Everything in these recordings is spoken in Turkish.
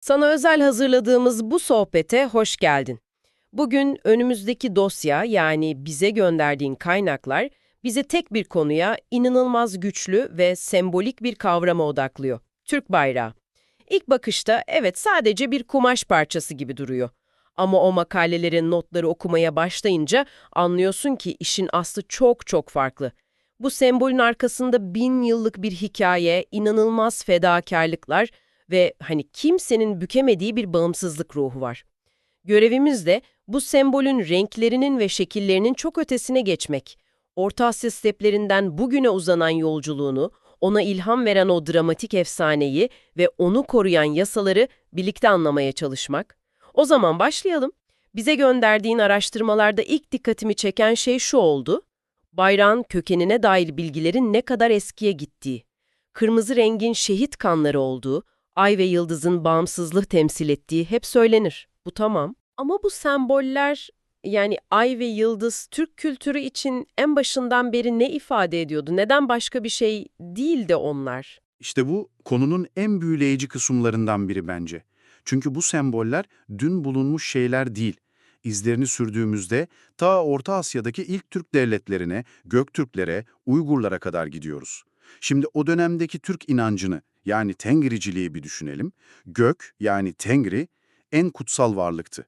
Sana özel hazırladığımız bu sohbete hoş geldin. Bugün önümüzdeki dosya yani bize gönderdiğin kaynaklar bizi tek bir konuya inanılmaz güçlü ve sembolik bir kavrama odaklıyor. Türk bayrağı. İlk bakışta evet sadece bir kumaş parçası gibi duruyor. Ama o makalelerin notları okumaya başlayınca anlıyorsun ki işin aslı çok çok farklı. Bu sembolün arkasında bin yıllık bir hikaye, inanılmaz fedakarlıklar ve hani kimsenin bükemediği bir bağımsızlık ruhu var. Görevimiz de bu sembolün renklerinin ve şekillerinin çok ötesine geçmek. Orta Asya steplerinden bugüne uzanan yolculuğunu, ona ilham veren o dramatik efsaneyi ve onu koruyan yasaları birlikte anlamaya çalışmak. O zaman başlayalım. Bize gönderdiğin araştırmalarda ilk dikkatimi çeken şey şu oldu. Bayrağın kökenine dair bilgilerin ne kadar eskiye gittiği. Kırmızı rengin şehit kanları olduğu, ay ve yıldızın bağımsızlık temsil ettiği hep söylenir. Bu tamam. Ama bu semboller yani ay ve yıldız Türk kültürü için en başından beri ne ifade ediyordu? Neden başka bir şey değil de onlar? İşte bu konunun en büyüleyici kısımlarından biri bence. Çünkü bu semboller dün bulunmuş şeyler değil. İzlerini sürdüğümüzde ta Orta Asya'daki ilk Türk devletlerine, Göktürklere, Uygurlara kadar gidiyoruz. Şimdi o dönemdeki Türk inancını yani Tengriciliği bir düşünelim. Gök yani Tengri en kutsal varlıktı.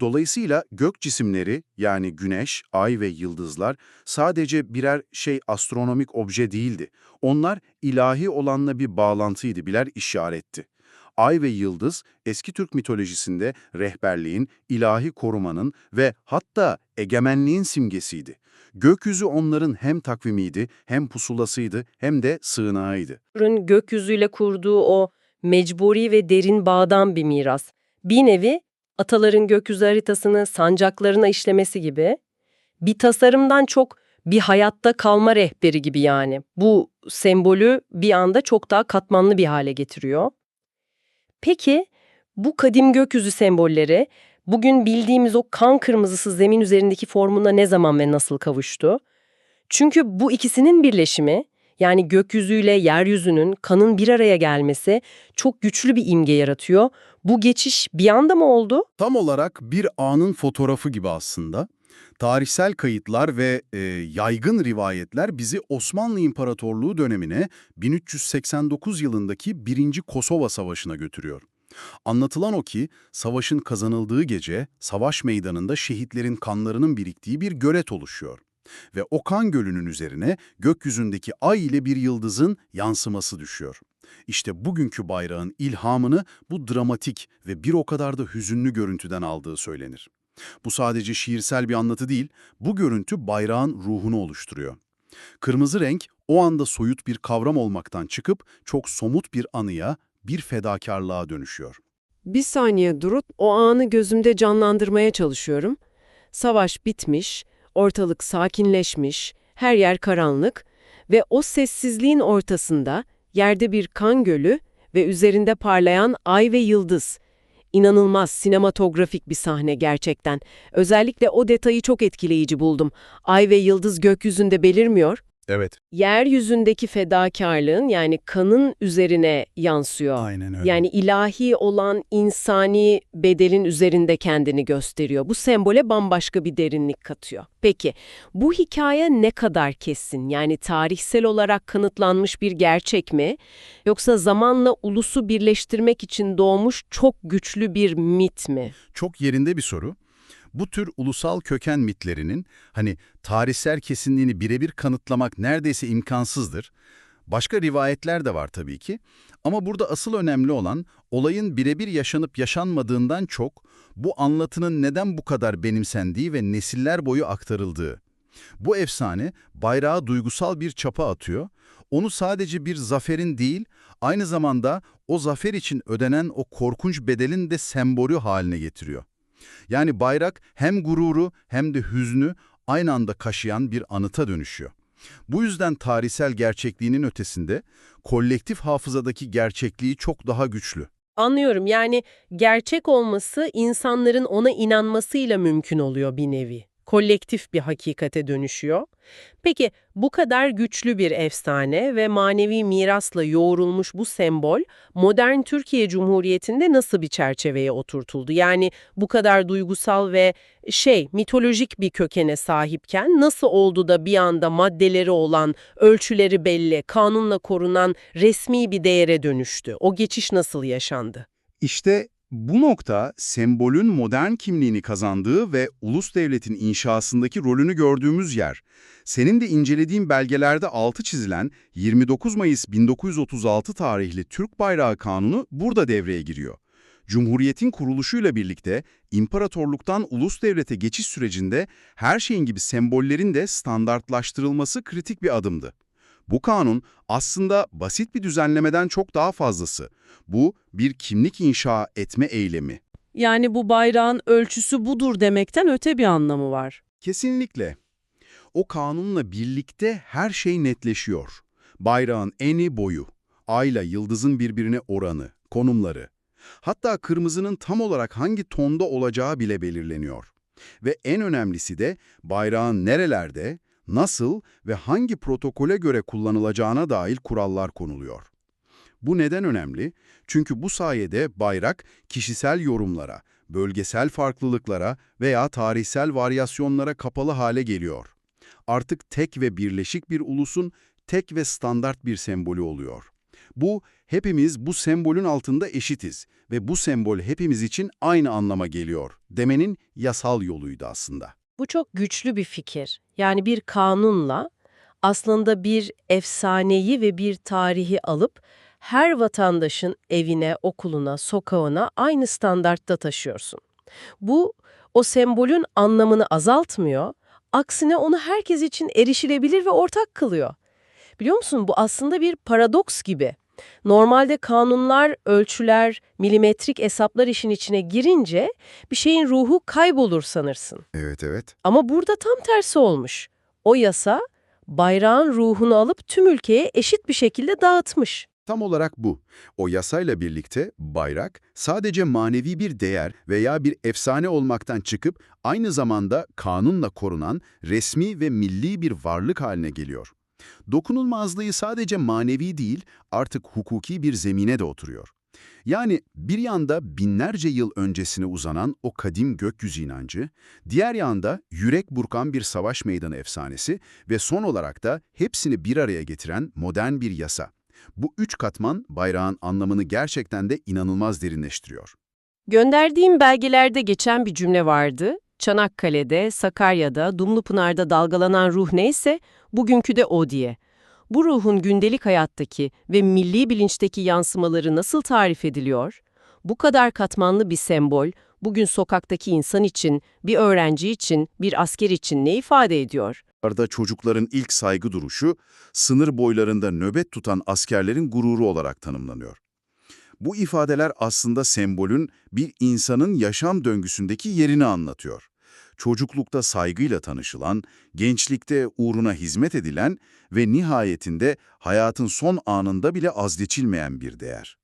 Dolayısıyla gök cisimleri yani güneş, ay ve yıldızlar sadece birer şey astronomik obje değildi. Onlar ilahi olanla bir bağlantıydı, birer işaretti. Ay ve yıldız eski Türk mitolojisinde rehberliğin, ilahi korumanın ve hatta egemenliğin simgesiydi. Gökyüzü onların hem takvimiydi, hem pusulasıydı, hem de sığınağıydı. Türk'ün gökyüzüyle kurduğu o mecburi ve derin bağdan bir miras. Bir nevi ataların gökyüzü haritasını sancaklarına işlemesi gibi bir tasarımdan çok bir hayatta kalma rehberi gibi yani. Bu sembolü bir anda çok daha katmanlı bir hale getiriyor. Peki bu kadim gökyüzü sembolleri bugün bildiğimiz o kan kırmızısı zemin üzerindeki formuna ne zaman ve nasıl kavuştu? Çünkü bu ikisinin birleşimi yani gökyüzüyle yeryüzünün kanın bir araya gelmesi çok güçlü bir imge yaratıyor. Bu geçiş bir anda mı oldu? Tam olarak bir anın fotoğrafı gibi aslında. Tarihsel kayıtlar ve e, yaygın rivayetler bizi Osmanlı İmparatorluğu dönemine 1389 yılındaki 1. Kosova Savaşı'na götürüyor. Anlatılan o ki, savaşın kazanıldığı gece savaş meydanında şehitlerin kanlarının biriktiği bir gölet oluşuyor. Ve o kan gölünün üzerine gökyüzündeki ay ile bir yıldızın yansıması düşüyor. İşte bugünkü bayrağın ilhamını bu dramatik ve bir o kadar da hüzünlü görüntüden aldığı söylenir. Bu sadece şiirsel bir anlatı değil, bu görüntü bayrağın ruhunu oluşturuyor. Kırmızı renk o anda soyut bir kavram olmaktan çıkıp çok somut bir anıya, bir fedakarlığa dönüşüyor. Bir saniye durup o anı gözümde canlandırmaya çalışıyorum. Savaş bitmiş, ortalık sakinleşmiş, her yer karanlık ve o sessizliğin ortasında yerde bir kan gölü ve üzerinde parlayan ay ve yıldız. İnanılmaz sinematografik bir sahne gerçekten. Özellikle o detayı çok etkileyici buldum. Ay ve yıldız gökyüzünde belirmiyor. Evet. Yeryüzündeki fedakarlığın yani kanın üzerine yansıyor. Aynen öyle. Yani ilahi olan insani bedelin üzerinde kendini gösteriyor. Bu sembole bambaşka bir derinlik katıyor. Peki bu hikaye ne kadar kesin? Yani tarihsel olarak kanıtlanmış bir gerçek mi? Yoksa zamanla ulusu birleştirmek için doğmuş çok güçlü bir mit mi? Çok yerinde bir soru. Bu tür ulusal köken mitlerinin hani tarihsel kesinliğini birebir kanıtlamak neredeyse imkansızdır. Başka rivayetler de var tabii ki. Ama burada asıl önemli olan olayın birebir yaşanıp yaşanmadığından çok bu anlatının neden bu kadar benimsendiği ve nesiller boyu aktarıldığı. Bu efsane bayrağa duygusal bir çapa atıyor. Onu sadece bir zaferin değil, aynı zamanda o zafer için ödenen o korkunç bedelin de sembolü haline getiriyor. Yani bayrak hem gururu hem de hüznü aynı anda kaşıyan bir anıta dönüşüyor. Bu yüzden tarihsel gerçekliğinin ötesinde kolektif hafızadaki gerçekliği çok daha güçlü. Anlıyorum yani gerçek olması insanların ona inanmasıyla mümkün oluyor bir nevi. Kolektif bir hakikate dönüşüyor. Peki bu kadar güçlü bir efsane ve manevi mirasla yoğrulmuş bu sembol modern Türkiye Cumhuriyeti'nde nasıl bir çerçeveye oturtuldu? Yani bu kadar duygusal ve şey mitolojik bir kökene sahipken nasıl oldu da bir anda maddeleri olan, ölçüleri belli, kanunla korunan resmi bir değere dönüştü? O geçiş nasıl yaşandı? İşte bu nokta sembolün modern kimliğini kazandığı ve ulus devletin inşasındaki rolünü gördüğümüz yer. Senin de incelediğin belgelerde altı çizilen 29 Mayıs 1936 tarihli Türk Bayrağı Kanunu burada devreye giriyor. Cumhuriyetin kuruluşuyla birlikte imparatorluktan ulus devlete geçiş sürecinde her şeyin gibi sembollerin de standartlaştırılması kritik bir adımdı. Bu kanun aslında basit bir düzenlemeden çok daha fazlası. Bu bir kimlik inşa etme eylemi. Yani bu bayrağın ölçüsü budur demekten öte bir anlamı var. Kesinlikle. O kanunla birlikte her şey netleşiyor. Bayrağın eni boyu, ayla yıldızın birbirine oranı, konumları. Hatta kırmızının tam olarak hangi tonda olacağı bile belirleniyor. Ve en önemlisi de bayrağın nerelerde, nasıl ve hangi protokole göre kullanılacağına dair kurallar konuluyor. Bu neden önemli? Çünkü bu sayede bayrak kişisel yorumlara, bölgesel farklılıklara veya tarihsel varyasyonlara kapalı hale geliyor. Artık tek ve birleşik bir ulusun tek ve standart bir sembolü oluyor. Bu, hepimiz bu sembolün altında eşitiz ve bu sembol hepimiz için aynı anlama geliyor demenin yasal yoluydu aslında. Bu çok güçlü bir fikir. Yani bir kanunla aslında bir efsaneyi ve bir tarihi alıp her vatandaşın evine, okuluna, sokağına aynı standartta taşıyorsun. Bu o sembolün anlamını azaltmıyor, aksine onu herkes için erişilebilir ve ortak kılıyor. Biliyor musun bu aslında bir paradoks gibi. Normalde kanunlar, ölçüler, milimetrik hesaplar işin içine girince bir şeyin ruhu kaybolur sanırsın. Evet evet. Ama burada tam tersi olmuş. O yasa bayrağın ruhunu alıp tüm ülkeye eşit bir şekilde dağıtmış. Tam olarak bu. O yasayla birlikte bayrak sadece manevi bir değer veya bir efsane olmaktan çıkıp aynı zamanda kanunla korunan resmi ve milli bir varlık haline geliyor. Dokunulmazlığı sadece manevi değil, artık hukuki bir zemine de oturuyor. Yani bir yanda binlerce yıl öncesine uzanan o kadim gökyüzü inancı, diğer yanda yürek burkan bir savaş meydanı efsanesi ve son olarak da hepsini bir araya getiren modern bir yasa. Bu üç katman bayrağın anlamını gerçekten de inanılmaz derinleştiriyor. Gönderdiğim belgelerde geçen bir cümle vardı. Çanakkale'de, Sakarya'da, Dumlupınar'da dalgalanan ruh neyse bugünkü de o diye. Bu ruhun gündelik hayattaki ve milli bilinçteki yansımaları nasıl tarif ediliyor? Bu kadar katmanlı bir sembol, bugün sokaktaki insan için, bir öğrenci için, bir asker için ne ifade ediyor? Arada çocukların ilk saygı duruşu, sınır boylarında nöbet tutan askerlerin gururu olarak tanımlanıyor. Bu ifadeler aslında sembolün bir insanın yaşam döngüsündeki yerini anlatıyor. Çocuklukta saygıyla tanışılan, gençlikte uğruna hizmet edilen ve nihayetinde hayatın son anında bile azleçilmeyen bir değer.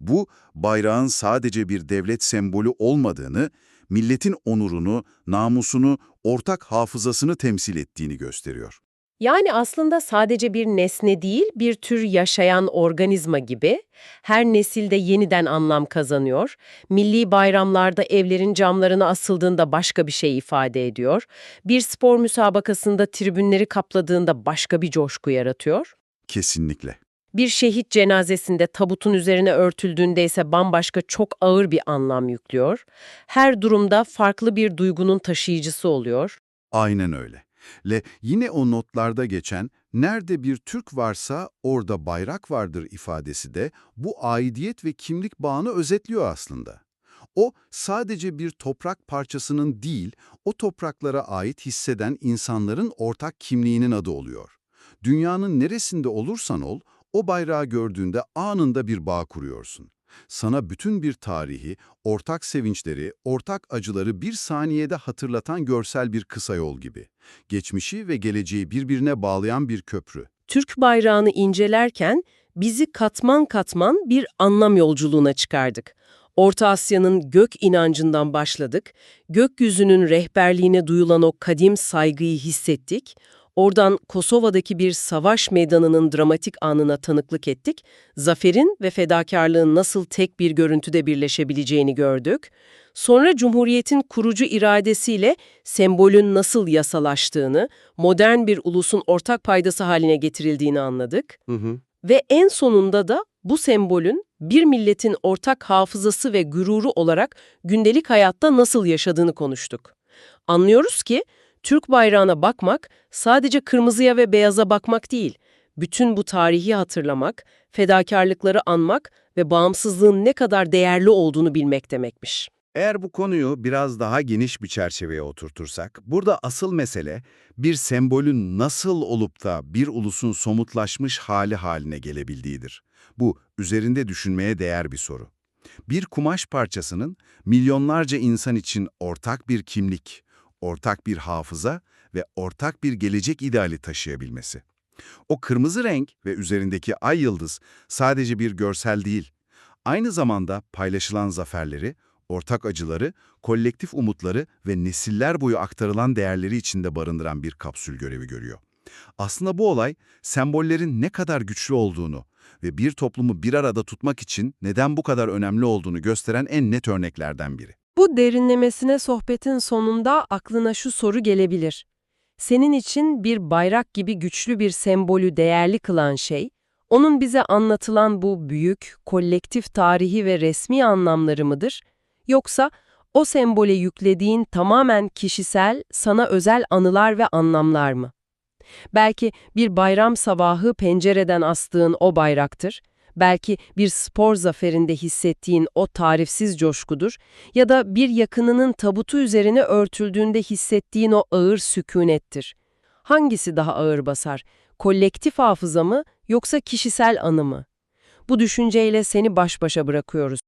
Bu, bayrağın sadece bir devlet sembolü olmadığını, milletin onurunu, namusunu, ortak hafızasını temsil ettiğini gösteriyor. Yani aslında sadece bir nesne değil, bir tür yaşayan organizma gibi her nesilde yeniden anlam kazanıyor. Milli bayramlarda evlerin camlarına asıldığında başka bir şey ifade ediyor. Bir spor müsabakasında tribünleri kapladığında başka bir coşku yaratıyor. Kesinlikle. Bir şehit cenazesinde tabutun üzerine örtüldüğünde ise bambaşka çok ağır bir anlam yüklüyor. Her durumda farklı bir duygunun taşıyıcısı oluyor. Aynen öyle. Le yine o notlarda geçen nerede bir Türk varsa orada bayrak vardır ifadesi de bu aidiyet ve kimlik bağını özetliyor aslında. O sadece bir toprak parçasının değil, o topraklara ait hisseden insanların ortak kimliğinin adı oluyor. Dünyanın neresinde olursan ol, o bayrağı gördüğünde anında bir bağ kuruyorsun. Sana bütün bir tarihi, ortak sevinçleri, ortak acıları bir saniyede hatırlatan görsel bir kısa yol gibi. Geçmişi ve geleceği birbirine bağlayan bir köprü. Türk bayrağını incelerken bizi katman katman bir anlam yolculuğuna çıkardık. Orta Asya'nın gök inancından başladık, gökyüzünün rehberliğine duyulan o kadim saygıyı hissettik, oradan Kosova'daki bir savaş meydanının dramatik anına tanıklık ettik, zaferin ve fedakarlığın nasıl tek bir görüntüde birleşebileceğini gördük, sonra Cumhuriyet'in kurucu iradesiyle sembolün nasıl yasalaştığını, modern bir ulusun ortak paydası haline getirildiğini anladık. Ve en sonunda da bu sembolün bir milletin ortak hafızası ve gururu olarak gündelik hayatta nasıl yaşadığını konuştuk. Anlıyoruz ki Türk bayrağına bakmak sadece kırmızıya ve beyaza bakmak değil, bütün bu tarihi hatırlamak, fedakarlıkları anmak ve bağımsızlığın ne kadar değerli olduğunu bilmek demekmiş. Eğer bu konuyu biraz daha geniş bir çerçeveye oturtursak, burada asıl mesele bir sembolün nasıl olup da bir ulusun somutlaşmış hali haline gelebildiğidir. Bu, üzerinde düşünmeye değer bir soru. Bir kumaş parçasının milyonlarca insan için ortak bir kimlik, ortak bir hafıza ve ortak bir gelecek ideali taşıyabilmesi. O kırmızı renk ve üzerindeki ay yıldız sadece bir görsel değil, aynı zamanda paylaşılan zaferleri, ortak acıları, kolektif umutları ve nesiller boyu aktarılan değerleri içinde barındıran bir kapsül görevi görüyor. Aslında bu olay, sembollerin ne kadar güçlü olduğunu ve bir toplumu bir arada tutmak için neden bu kadar önemli olduğunu gösteren en net örneklerden biri. Bu derinlemesine sohbetin sonunda aklına şu soru gelebilir. Senin için bir bayrak gibi güçlü bir sembolü değerli kılan şey, onun bize anlatılan bu büyük, kolektif tarihi ve resmi anlamları mıdır? Yoksa o sembole yüklediğin tamamen kişisel, sana özel anılar ve anlamlar mı? Belki bir bayram sabahı pencereden astığın o bayraktır. Belki bir spor zaferinde hissettiğin o tarifsiz coşkudur ya da bir yakınının tabutu üzerine örtüldüğünde hissettiğin o ağır sükunettir. Hangisi daha ağır basar? Kolektif hafıza mı yoksa kişisel anı mı? Bu düşünceyle seni baş başa bırakıyoruz.